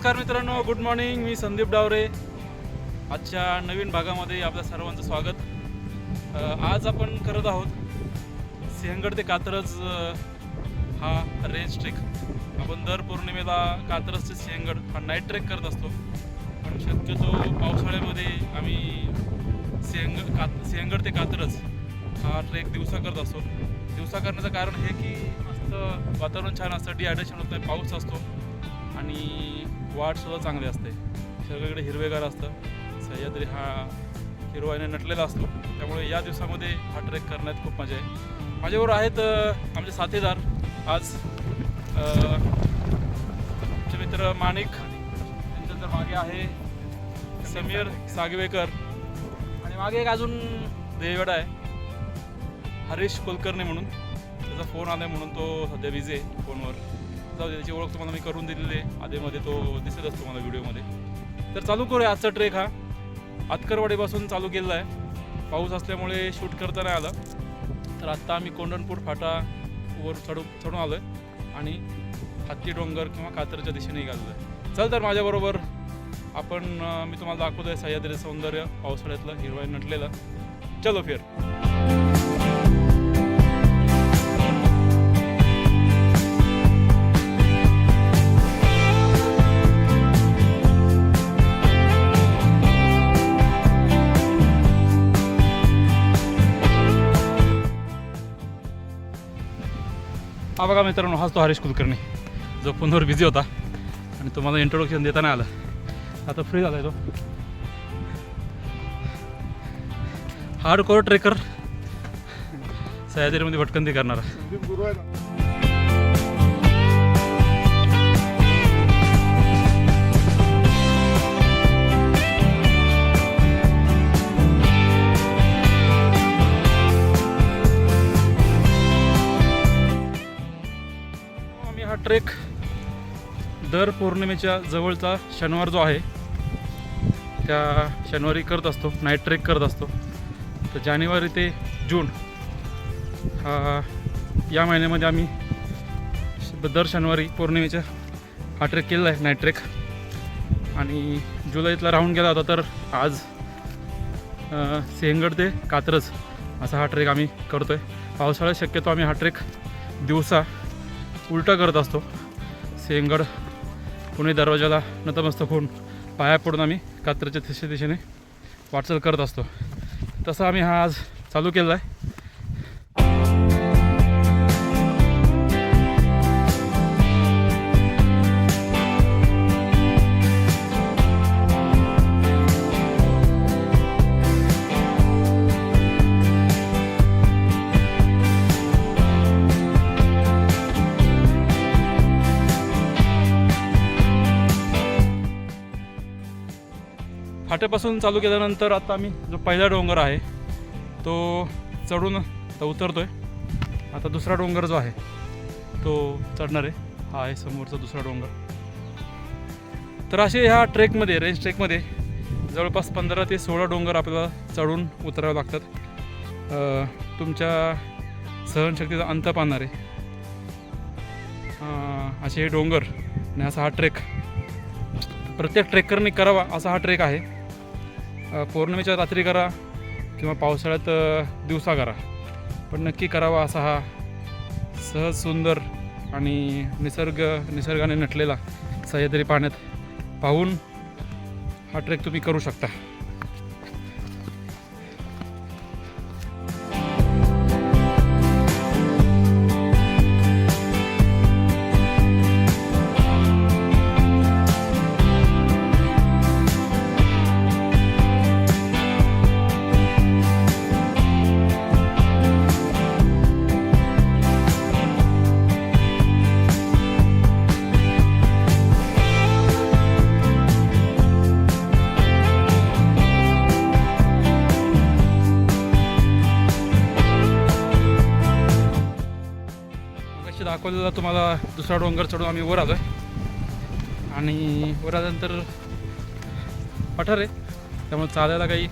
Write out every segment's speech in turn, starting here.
नमस्कार मित्रांनो good morning मी संदीप डावरे. आजच्या नवीन भागामध्ये आपल्या सर्वांचं स्वागत. आज आपण करत आहोत सिंहगड ते कात्रज हा रेंज ट्रेक आपण दर पौर्णिमेला कात्रज ते सिंहगड हा नाईट ट्रेक करत असतो. पण शक्यतो पावसाळ्यामध्ये आम्ही सिंहगड का सिंहगड ते कात्रज हा ट्रेक दिवसा करत असतो. दिवसा करण्याचं कारण हे की मस्त वातावरण छान असतं डिहायड्रेशन होत नाही पाऊस असतो. आणि वाटसुद्धा चांगली असते. सगळीकडे हिरवेगार असतं. सह्याद्री हा हिरवाईने नटलेला असतो. त्यामुळे या दिवसामध्ये हा ट्रेक करण्यात खूप मजा आहे. माझ्याबरोबर आहेत आमचे साथीदार. आज आमचे मित्र माणिक त्यांच्यानंतर मागे आहे. समीर सागवेकर. आणि मागे एक अजून देवेडा आहे. हरीश कुलकर्णी म्हणून. त्याचा फोन आला म्हणून तो सध्या बिझी आहे फोनवर. जाऊ दे त्याची ओळख तुम्हाला मी करून दिलेली आहे. आधीमध्ये तो दिसत असतो मला व्हिडिओमध्ये. तर चालू करूया आजचा ट्रेक हा. आतकरवाडीपासून चालू केलेला आहे. पाऊस असल्यामुळे शूट करता नाही आलं. तर आत्ता आम्ही कोंडणपूर फाटा वर चढू चढून आलो आहे आणि हत्ती डोंगर किंवा कात्रच्या दिशेने निघालेलो आहे चल तर माझ्याबरोबर. आपण मी तुम्हाला दाखवतो आहे सह्याद्री सौंदर्य पावसाळ्यातलं हिरवाई नटलेलं. चलो फिर. हा बघा मित्रांनो हाच तो हरीश कुलकर्णी जो फोनवर बिझी होता. आणि तुम्हाला इंट्रोडक्शन देता नाही आलं. आता फ्री झाला आहे तो. हार्ड कोर ट्रेकर सह्याद्रीमध्ये भटकंती करणारा. दर पौर्णिमेच्या जवळचा शनिवार जो आहे त्या शनिवारी करत असतो नाईट ट्रेक करत असतो. तर जानेवारी ते जून हा या महिन्यामध्ये आम्ही दर शनिवारी पौर्णिमेच्या हा ट्रेक केलेला आहे नाईट ट्रेक आणि जुलैतला राहून गेला होता तर आज सिंहगड ते कात्रज असा हा ट्रेक आम्ही करतो आहे पावसाळ्यात शक्यतो आम्ही हा ट्रेक दिवसा उलटा करत असतो. सिंहगड पुणे दरवाजाला नतमस्तक होऊन पाया पडून आम्ही कात्रच्या दिशे दिशेने वाटचाल करत असतो. तसं आम्ही हा आज चालू केला आहे. फाट्यापासून चालू केल्यानंतर आता आम्ही जो पहिला डोंगर आहे तो चढून आता उतरतोय. आता दुसरा डोंगर जो आहे तो चढणार आहे. हा आहे समोरचा दुसरा डोंगर. तर असे ह्या ट्रेकमध्ये रेंज ट्रेकमध्ये जवळपास पंधरा ते सोळा डोंगर आपल्याला चढून उतरावे लागतात. तुमच्या सहनशक्तीचा अंत पाहणारे आहे असे हे डोंगर आणि असा हा ट्रेक. प्रत्येक ट्रेकरने करावा असा हा ट्रेक आहे. पौर्णिमेच्या रात्री करा किंवा पावसाळ्यात दिवसा करा. पण नक्की करावा असा हा सहज सुंदर आणि निसर्ग निसर्गाने नटलेला सह्याद्री पाण्यात पाहून हा ट्रेक तुम्ही करू शकता. मगाशी तुम्हाला दुसरा डोंगर चढून आम्ही वर आलो आहे आणि वर आल्यानंतर पठार आहे. त्यामुळे चालायला काही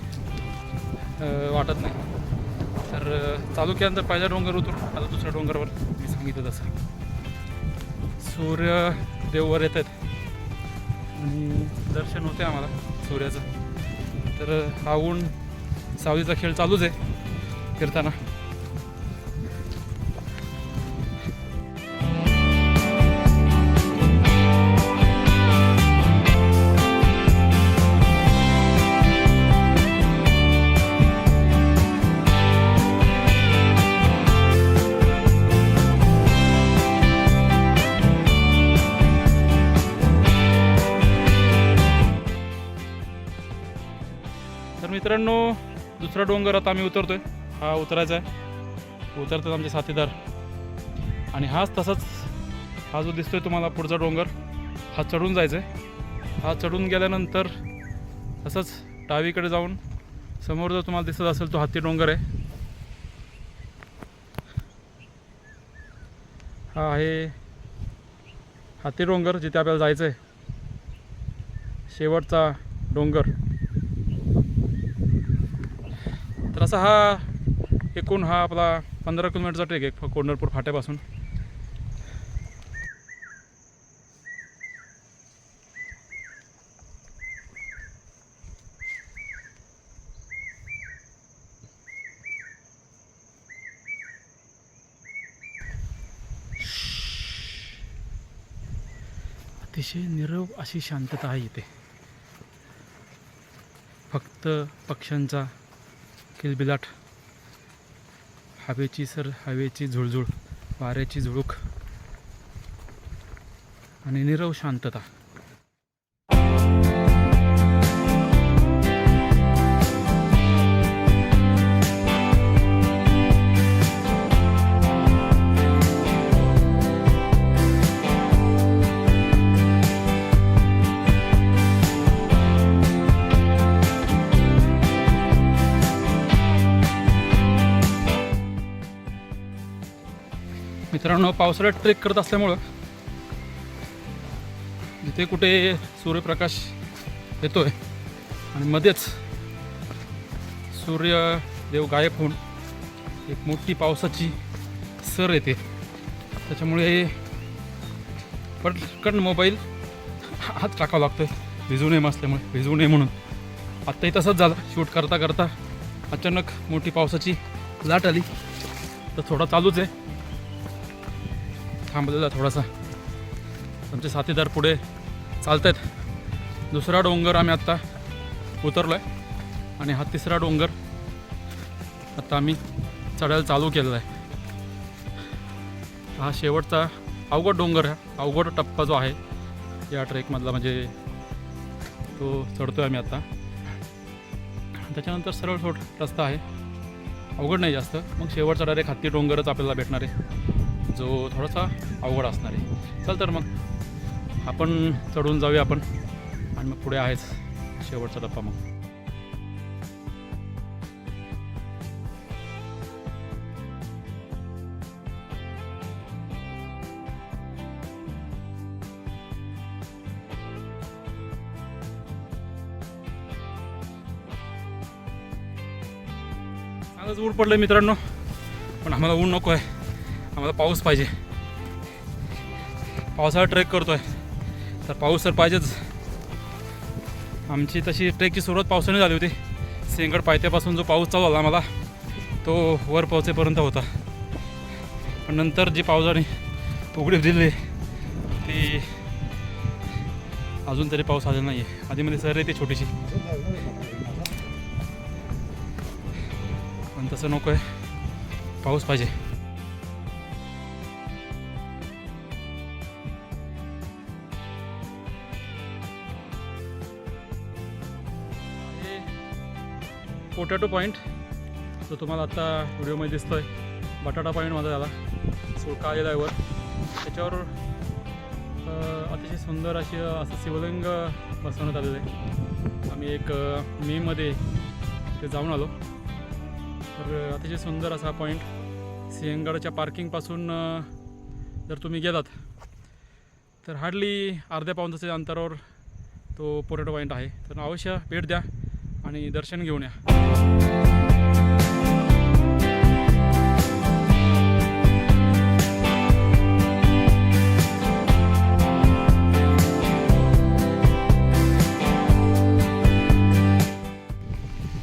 वाटत नाही. तर चालू केल्यानंतर पहिला डोंगर उतरून आता दुसऱ्या डोंगरावर मी सांगितलं तसं. सूर्य देववर येत आहेत. आणि दर्शन होते आम्हाला सूर्याचं. तर हा ऊन सावलीचा खेळ चालूच आहे फिरताना. मित्रांनो दुसरा डोंगर आता आम्ही उतरतोय. हा उतरायचा आहे. उतरतात आमचे साथीदार. आणि हाच तसाच हा जो दिसतोय तुम्हाला पुढचा डोंगर हा चढून जायचा आहे हा चढून गेल्यानंतर तसंच डावीकडे जाऊन समोर जर तुम्हाला दिसत असेल तो हाती डोंगर आहे. हा आहे हाती डोंगर जिथे आपल्याला जायचं आहे शेवटचा डोंगर. तर असा हा एकूण हा आपला पंधरा किलोमीटरचा ट्रेक आहे कोंढरपूर फाट्यापासून. अतिशय निरव अशी शांतता आहे इथे. फक्त पक्ष्यांचा किलबिलाट हवेची सर हवेची झुळझुळ वाऱ्याची झुळूक आणि निरव शांतता. मित्रांनो पावसाळ्यात ट्रेक करत असल्यामुळं जिथे कुठे सूर्यप्रकाश येतोय आणि मध्येच सूर्यदेव गायब होऊन एक मोठी पावसाची सर येते. त्याच्यामुळे पटकन मोबाईल हात टाकावा आहे भिजू नये असल्यामुळे भिजू नये म्हणून. आत्ताही तसंच झालं. शूट करता करता अचानक मोठी पावसाची लाट आली. तर थोडा चालूच आहे. थांबलेला थोडासा. आमचे साथीदार पुढे चालत आहेत दुसरा डोंगर आम्ही आत्ता उतरलो आहे आणि हा तिसरा डोंगर आत्ता आम्ही चढायला चालू केलेला आहे. हा शेवटचा अवघड डोंगर आहे. अवघड टप्पा जो आहे या ट्रेकमधला म्हणजे तो चढतो आहे आम्ही आत्ता त्याच्यानंतर सरळ सोट रस्ता आहे. अवघड नाही जास्त. मग शेवटचा डायरेक्ट हत्ती डोंगरच आपल्याला भेटणार आहे. जो थोडासा अवघड असणार आहे. चल तर मग. आपण चढून जाऊया आपण. आणि मग पुढे आहेच. शेवटचा टप्पा मग. चांगलंच ऊन पडलं मित्रांनो. पण आम्हाला ऊन नको आहे आम्हाला पाऊस पाहिजे. पावसाळा ट्रेक करतो आहे तर पाऊस तर पाहिजेच. आमची तशी ट्रेकची सुरुवात पावसाने झाली होती. सिंगड पायथ्यापासून जो पाऊस चालू आला आम्हाला तो वर पोहोचेपर्यंत होता. पण नंतर जी पावसाने उघडीप दिली ती अजून तरी पाऊस आलेला नाही आहे आधीमध्ये म्हणजे सर येते छोटीशी. पण तसं नको आहे पाऊस पाहिजे. पोटॅटो पॉईंट जो तुम्हाला आत्ता व्हिडिओमध्ये दिसतो आहे बटाटा पॉईंट माझा झाला. सुळका आलेला आहे वर. त्याच्यावर अतिशय सुंदर अशी असं शिवलिंग बसवण्यात आलेलं आहे. आम्ही एक मेमध्ये ते जाऊन आलो. तर अतिशय सुंदर असा पॉईंट सिंहगडच्या पार्किंगपासून जर तुम्ही गेलात तर हार्डली अर्ध्या पाऊन तासाच्या अंतरावर तो पोटॅटो पॉईंट आहे. तर अवश्य भेट द्या. आणि दर्शन घेऊन या.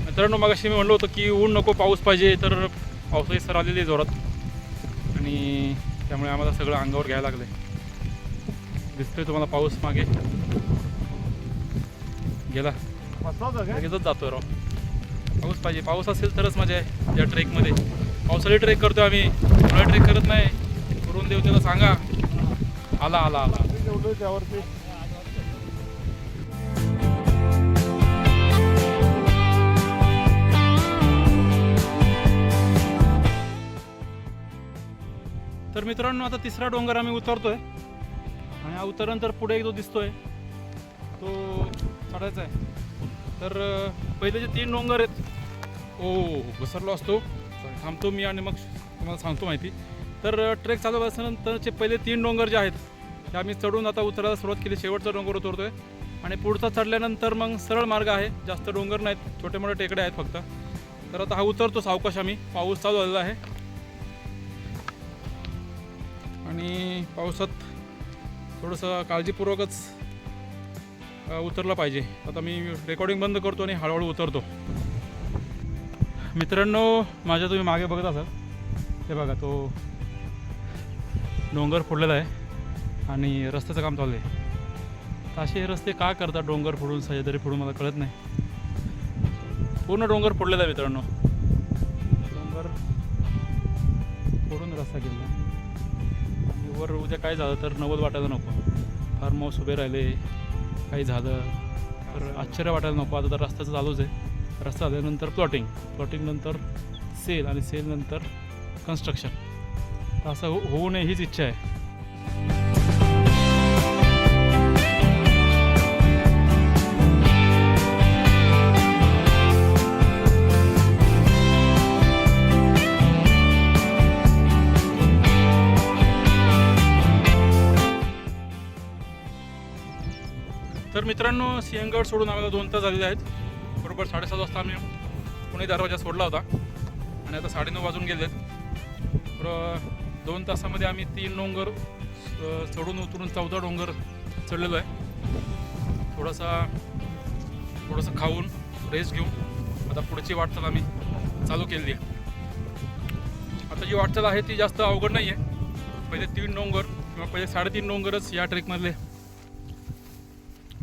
मित्रांनो मगाशी मी म्हणलो होतो की ऊन नको पाऊस पाहिजे तर पावसाची सर आलेली जोरात. आणि त्यामुळे आम्हाला सगळं अंगावर घ्यायला लागलं दिसतोय तुम्हाला पाऊस मागे. गेला. लगेचच जातोय राव. पाऊस पाहिजे. पाऊस असेल तरच मजा आहे या ट्रेकमध्ये. पावसाळी ट्रेक करतो आम्ही. उन्हाळी ट्रेक करत नाही. करून देवतेला सांगा. आला आला आला. त्यावरती तर मित्रांनो आता तिसरा डोंगर आम्ही उतरतोय. आणि हा उतरल्यानंतर पुढे एक जो दिसतोय तो चढायचा आहे. तर पहिले जे तीन डोंगर आहेत ओ घसरलो असतो. थांबतो मी आणि मग तुम्हाला सांगतो माहिती. तर ट्रेक चालू असल्यानंतरचे पहिले तीन डोंगर जे आहेत ते आम्ही चढून आता उतरायला सुरुवात केली. शेवटचा डोंगर आहे आणि पुढचा चढल्यानंतर मग सरळ मार्ग आहे. जास्त डोंगर नाहीत छोटे मोठे टेकडे आहेत फक्त. तर आता हा उतरतो सावकाश आम्ही. पाऊस चालू झालेला आहे. आणि पावसात थोडंसं काळजीपूर्वकच उतरलं पाहिजे. आता मी रेकॉर्डिंग बंद करतो आणि हळूहळू उतरतो. मित्रांनो माझ्या तुम्ही मागे बघत असाल. ते बघा तो डोंगर फोडलेला आहे आणि रस्त्याचं काम चालू आहे. असे रस्ते का करतात डोंगर फोडून सह्याद्री फोडून मला कळत नाही. पूर्ण डोंगर फोडलेला आहे मित्रांनो. डोंगर फोडून रस्ता केलेला वर उद्या काय झालं तर नवल वाटायला नको. फार हाऊस उभे राहिले. काही झालं तर आश्चर्य वाटायला नको. आता तर रस्त्याचं चालूच आहे. रस्ता झाल्यानंतर प्लॉटिंग प्लॉटिंगनंतर सेल आणि सेलनंतर कन्स्ट्रक्शन तर असं हो होऊ नये हीच इच्छा आहे. मित्रांनो सिंहगड सोडून आम्हाला दोन तास झालेले आहेत. बरोबर साडेसात वाजता आम्ही पुणे दरवाजा सोडला होता. आणि आता साडेनऊ वाजून गेलेत. बरोबर दोन तासामध्ये आम्ही तीन डोंगर चढून उतरून चौदा डोंगर चढलेलो आहे. थोडासा थोडंसं खाऊन रेस्ट घेऊन आता पुढची वाटचाल आम्ही चालू केलेली आहे. आता जी वाटचाल आहे ती जास्त अवघड नाही आहे पहिले तीन डोंगर किंवा पहिले साडेतीन डोंगरच या ट्रेकमधले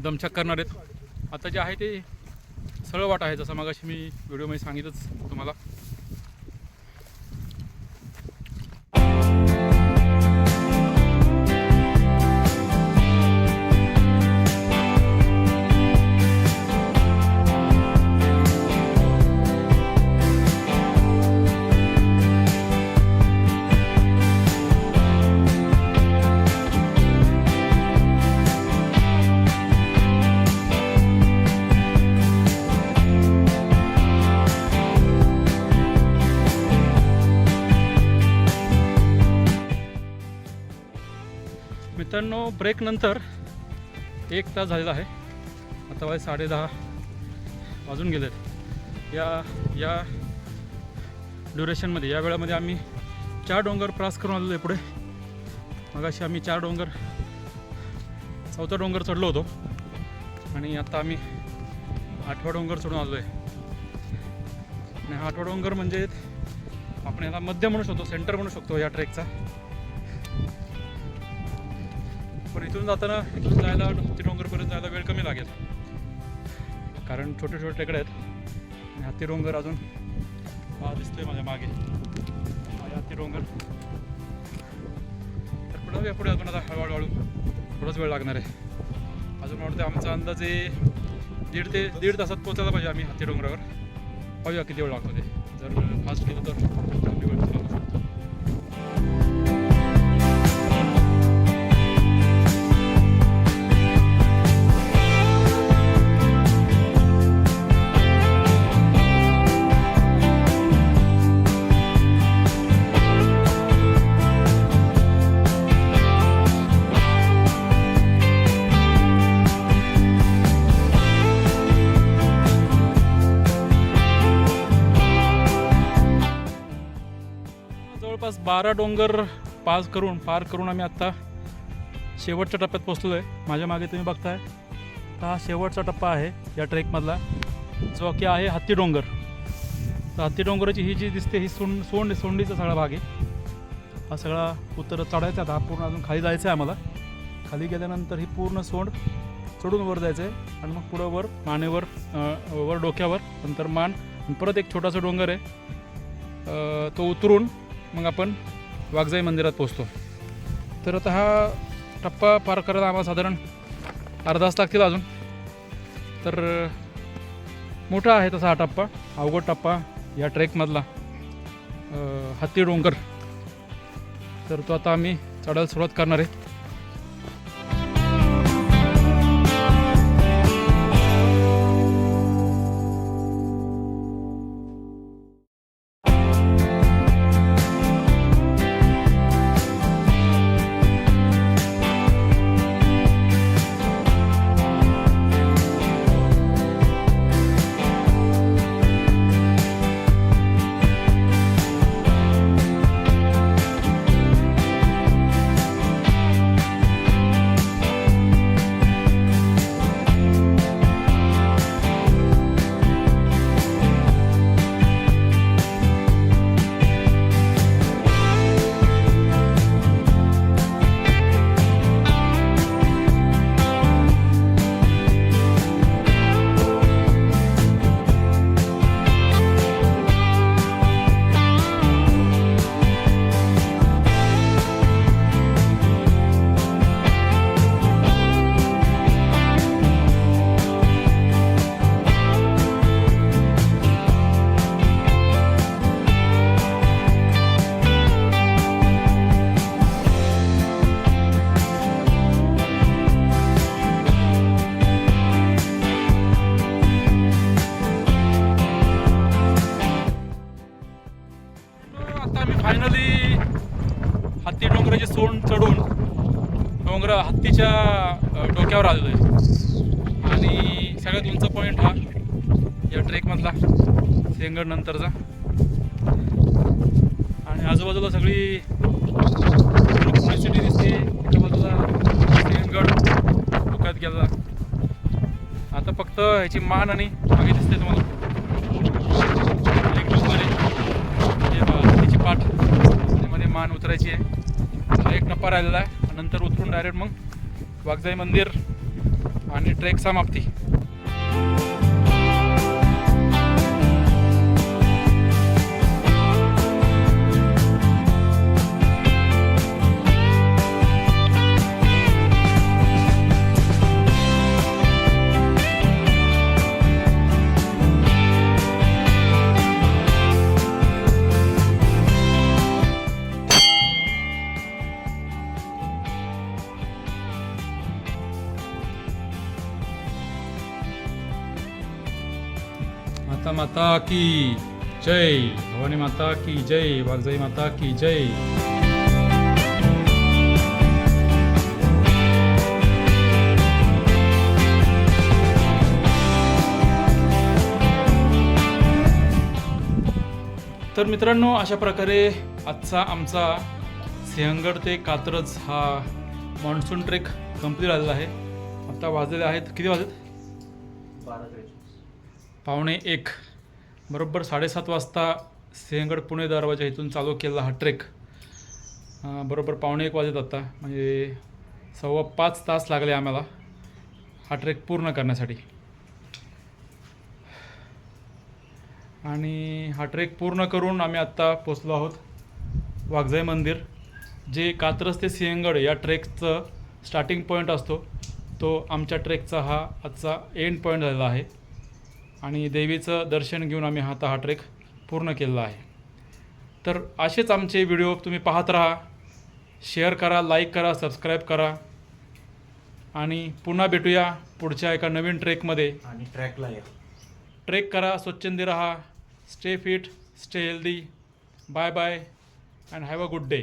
दमछाक करणार आहेत. आता जे आहे ते सरळ वाट आहे जसं मागाशी मी व्हिडिओमध्ये सांगितलंच तुम्हाला. ब्रेकनंतर एक तास झालेला आहे. आता वाय साडेदहा वाजून गेलेत या या ड्युरेशनमध्ये या वेळामध्ये आम्ही चार डोंगर क्रॉस करून आलेलो आहे पुढे. मगाशी आम्ही चार डोंगर चौथा डोंगर चढलो होतो. आणि आता आम्ही आठवा डोंगर चढून आलो आहे. आणि हा आठवा डोंगर म्हणजे आपण याला मध्य म्हणू शकतो सेंटर म्हणू शकतो या ट्रेकचा पण इथून जाताना इथून जायला हत्ती डोंगरपर्यंत जायला वेळ कमी लागेल. कारण छोटे छोटे टेकडे आहेत. आणि हत्ती डोंगर अजून हा दिसतोय माझ्या मागे. माझ्या हत्ती डोंगर तर पुढे जाऊया पुढे अजून आता हळूहळू. हळू थोडाच वेळ लागणार आहे. अजून वाटतं आमचा अंदाजे दीड ते दीड तासात पोचायला पाहिजे आम्ही हत्ती डोंगरावर पाहूया किती वेळ लागतो ते. जर फास्ट केलं तर. बारा डोंगर पास करून पार करून आम्ही आत्ता शेवटच्या टप्प्यात पोचलो आहे माझ्या मागे तुम्ही बघताय. तर हा शेवटचा टप्पा आहे या ट्रेकमधला. जो की आहे हत्ती डोंगर. तर हत्ती डोंगराची ही जी दिसते ही सोंड सोंड सोंडीचा सगळा भाग आहे. हा सगळा उतर चढायचा आता हा पूर्ण अजून खाली जायचं आहे आम्हाला. खाली गेल्यानंतर ही पूर्ण सोंड चढून वर जायचं आहे. आणि मग पुढं वर मानेवर वर डोक्यावर नंतर मान परत एक छोटासा डोंगर आहे. तो उतरून मग आपण वाघजाई मंदिरात पोचतो तर आता हा टप्पा पार करायला आम्हाला साधारण अर्धा तास लागतील अजून. तर मोठा आहे तसा हा टप्पा अवघड टप्पा या ट्रेकमधला. हत्ती डोंगर. तर तो आता आम्ही चढायला सुरुवात करणार आहे. सेंगड नंतरचा आणि आजूबाजूला सगळी सिटी दिसते. एका बाजूला सिंहगड डोक्यात गेला. आता फक्त ह्याची मान आणि मागे दिसते तुम्हाला. एक डोंगर आहे. त्याची पाठ. मान उतरायची आहे. एक टप्पा राहिलेला आहे. नंतर उतरून डायरेक्ट मग वागजाई मंदिर आणि ट्रेक समाप्ती माता की जय। भवानी माता की जय वाघजाई माता की जय। तर मित्रांनो अशा प्रकारे आजचा आमचा सिंहगड ते कात्रज हा मान्सून ट्रेक कंप्लीट झालेला आहे. आता वाजलेले आहेत किती वाजत पावणे एक. बरोबर साडेसात वाजता सिंहगड पुणे दरवाजा इथून चालू केला हा ट्रेक. बरोबर पावणे एक वाजत आता म्हणजे सव्वा पाच तास लागले आम्हाला हा ट्रेक पूर्ण करण्यासाठी. आणि हा ट्रेक पूर्ण करून आम्ही आत्ता पोचलो आहोत वाघजाई मंदिर जे कात्रज ते सिंहगड या ट्रेकचं स्टार्टिंग पॉईंट असतो तो आमच्या ट्रेकचा हा आजचा एंड पॉईंट झालेला आहे. आणि देवीचं दर्शन घेऊन आम्ही आता हा ट्रेक पूर्ण केलेला आहे. तर असेच आमचे व्हिडिओ तुम्ही पाहत राहा. शेअर करा लाईक करा सबस्क्राईब करा. आणि पुन्हा भेटूया पुढच्या एका नवीन ट्रेकमध्ये. आणि ट्रॅकला या. ट्रेक करा स्वच्छंदी राहा stay fit stay healthy bye bye and have a good day